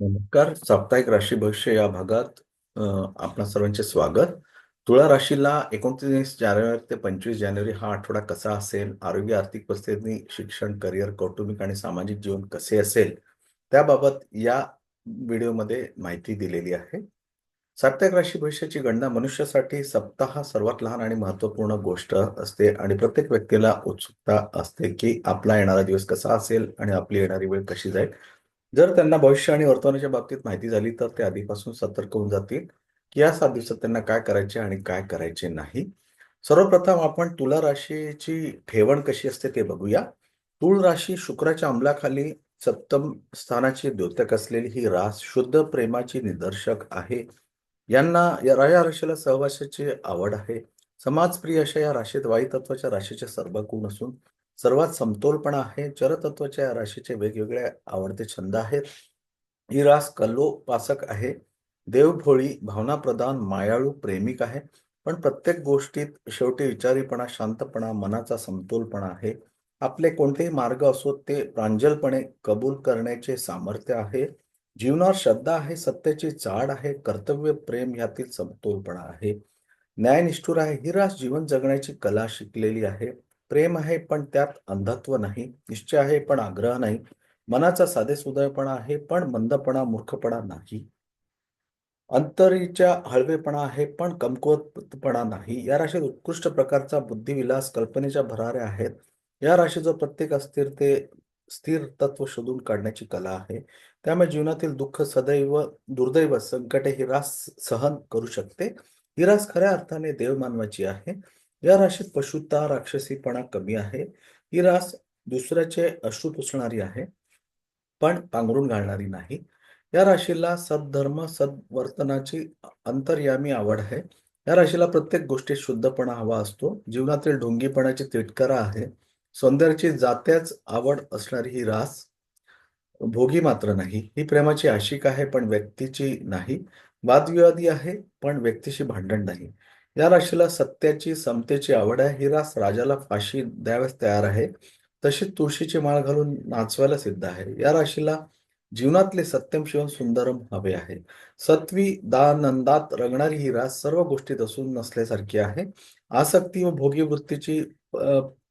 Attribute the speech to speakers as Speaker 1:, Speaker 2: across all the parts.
Speaker 1: नमस्कार. साप्ताहिक राशी भविष्य या भागात आपणा सर्वांचे स्वागत. तुळा राशीला एकोणतीस जानेवारी ते पंचवीस जानेवारी हा आठवडा कसा असेल आरोग्य आर्थिक परिस्थिती शिक्षण करिअर कौटुंबिक आणि सामाजिक जीवन कसे असेल त्याबाबत या व्हिडिओमध्ये माहिती दिलेली आहे. साप्ताहिक राशी भविष्याची गणना मनुष्यासाठी सप्ताह सर्वात लहान आणि महत्त्वपूर्ण गोष्ट असते आणि प्रत्येक व्यक्तीला उत्सुकता असते की आपला येणारा दिवस कसा असेल आणि आपली येणारी वेळ कशी जाईल. जर त्यांना भविष्य आणि वर्तमानाच्या बाबतीत माहिती झाली तर ते आधीपासून सतर्क होऊन जातील की या सात दिवसात त्यांना काय करायचे आणि काय करायचे नाही. सर्वप्रथम आपण तुला राशीची ठेवण कशी असते ते बघूया. तुळ राशी शुक्राच्या अंमलाखाली सप्तम स्थानाची द्योतक असलेली ही रास शुद्ध प्रेमाची निदर्शक आहे. यांना या राया राशीला सहवासाची आवड आहे. समाजप्रिय अशा या राशीत वायू तत्वाच्या राशीचे सर्व गुण असून सर्वात समतोलपणा आहे. जलतत्वाच्या या राशीचे वेगवेगळे आवडते छंद आहेत. ही रास कल्लोपासक आहे. देवभोळी भावनाप्रधान मायाळू प्रेमिक आहे. पण प्रत्येक गोष्टीत शेवटी विचारीपणा शांतपणा मनाचा समतोलपणा आहे. आपले कोणतेही मार्ग असो ते प्रांजलपणे कबूल करण्याचे सामर्थ्य आहे. जीवनावर श्रद्धा आहे सत्याची चाड आहे कर्तव्य प्रेम यातील समतोलपणा आहे. न्यायनिष्ठुर आहे. ही रास जीवन जगण्याची कला शिकलेली आहे. प्रेम आहे पण त्यात अंधत्व नाही. निश्चय आहे पण आग्रह नाही. मनाचा साधेसुधेपणा आहे पण मंदपणा मूर्खपणा नाही. अंतरीच्या हळवेपणा आहे पण कमकुवतपणा नाही. या राशीत उत्कृष्ट प्रकारचा बुद्धिविलास कल्पनेच्या भराऱ्या आहेत. या राशीचं प्रत्येक अस्थिरते स्थिर तत्व शोधून काढण्याची कला आहे. त्यामुळे जीवनातील दुःख सदैव दुर्दैव संकटे ही रास सहन करू शकते. ही रास खऱ्या अर्थाने देवमानवाची आहे. या राशीत पशुता राक्षसीपणा कमी आहे. ही रास दुसऱ्याचे अश्रू पुसणारी आहे पण पांघरून घालणारी नाही. या राशीला सद्धर्म सद्वर्तनाची अंतर्यामी आवड आहे. या राशीला प्रत्येक गोष्टीत शुद्धपणा हवा असतो. जीवनातील ढोंगीपणाची तिटकरा आहे. सौंदर्याची जात्याच आवड असणारी ही रास भोगी मात्र नाही. ही प्रेमाची आशिक आहे पण व्यक्तीची नाही. वादविवादी आहे पण व्यक्तीशी भांडण नाही. या राशीला सत्याची समतेची आवड आहे. ही रास राजाला फाशी द्याव्यास तयार आहे. तशीच तुळशीची माळ घालून नाचवायला सिद्ध आहे. या राशीला जीवनातले सत्यम शिवम सुंदरम हवे आहे. सत्वी दानंदात रंगणारी ही रास सर्व गोष्टीत असून नसल्यासारखी आहे. आसक्ती व भोगी वृत्तीची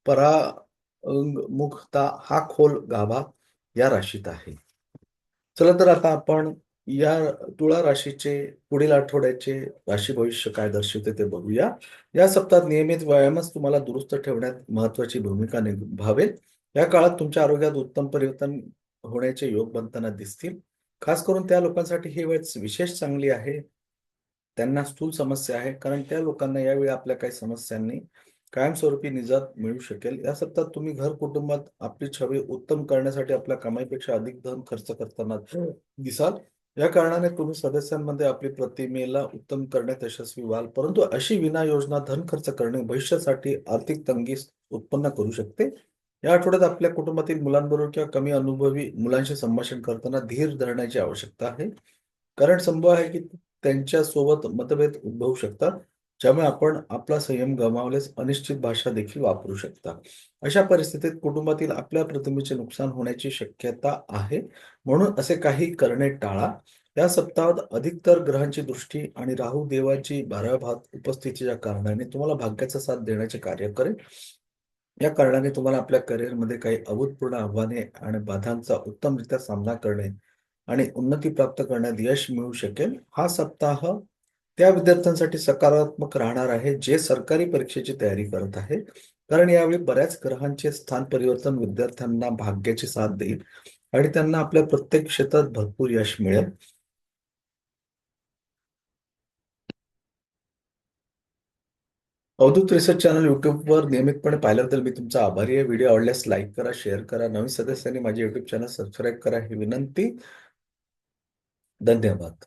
Speaker 1: परामुखता हा खोल गाभा या राशीत आहे. चला तर आता आपण या तुळा राशीचे पुढील आठवड्याचे राशी भविष्य काय दर्शवते ते बघूया. या सप्ताहात नियमित व्यायामच तुम्हाला दुरुस्त ठेवण्यात महत्वाची भूमिका निभावेल. या काळात तुमच्या आरोग्यात उत्तम परिवर्तन होण्याचे योग बनताना दिसतील. खास करून त्या लोकांसाठी ही वेळ विशेष चांगली आहे. त्यांना स्थूल समस्या आहे. कारण त्या लोकांना यावेळी आपल्या काही समस्यांनी कायमस्वरूपी निजात मिळू शकेल. या सप्ताहात तुम्ही घर कुटुंबात आपली छवी उत्तम करण्यासाठी आपल्या कमाईपेक्षा अधिक धन खर्च करताना दिसाल. या कारणाने तुम्ही सदस्यांमध्ये आपली प्रतिमेला उत्तम करण्यात यशस्वी व्हाल. परंतु अशी विना योजना धन खर्च करणे भविष्यासाठी आर्थिक तंगी उत्पन्न करू शकते. या आठवड्यात आपल्या कुटुंबातील मुलांबरोबर किंवा कमी अनुभवी मुलांशी संभाषण करताना धीर धरण्याची आवश्यकता आहे. कारण संभव आहे की त्यांच्यासोबत मतभेद उद्भवू शकतात. ज्यामुळे आपण आपला संयम गमावल्यास अनिश्चित भाषा देखील वापरू शकता. अशा परिस्थितीत कुटुंबातील आपल्या प्रतिमेचे नुकसान होण्याची शक्यता आहे. म्हणून असे काही करणे टाळा. या सप्ताहात अधिकतर ग्रहांची दृष्टी आणि राहू देवाची बाराव्या भात उपस्थितीच्या कारणाने तुम्हाला भाग्याचा साथ देण्याचे कार्य करेल. या कारणाने तुम्हाला आपल्या करिअरमध्ये काही अभूतपूर्ण आव्हाने आणि बाधांचा उत्तमरित्या सामना करणे आणि उन्नती प्राप्त करण्यात यश मिळू शकेल. हा सप्ताह त्या विद्यार्थ्यांसाठी सकारात्मक राहणार आहे जे सरकारी परीक्षेची तयारी करत आहे. कारण यावेळी बऱ्याच ग्रहांचे स्थान परिवर्तन विद्यार्थ्यांना भाग्याची साथ देईल आणि त्यांना आपल्या प्रत्येक क्षेत्रात भरपूर यश मिळेल. अवधूत रिसर्च चॅनल युट्यूबवर नियमितपणे पाहिल्याबद्दल मी तुमचा आभारी आहे. व्हिडिओ आवडल्यास लाईक करा शेअर करा. नवीन सदस्यांनी माझे युट्यूब चॅनल सबस्क्राईब करा ही विनंती. धन्यवाद.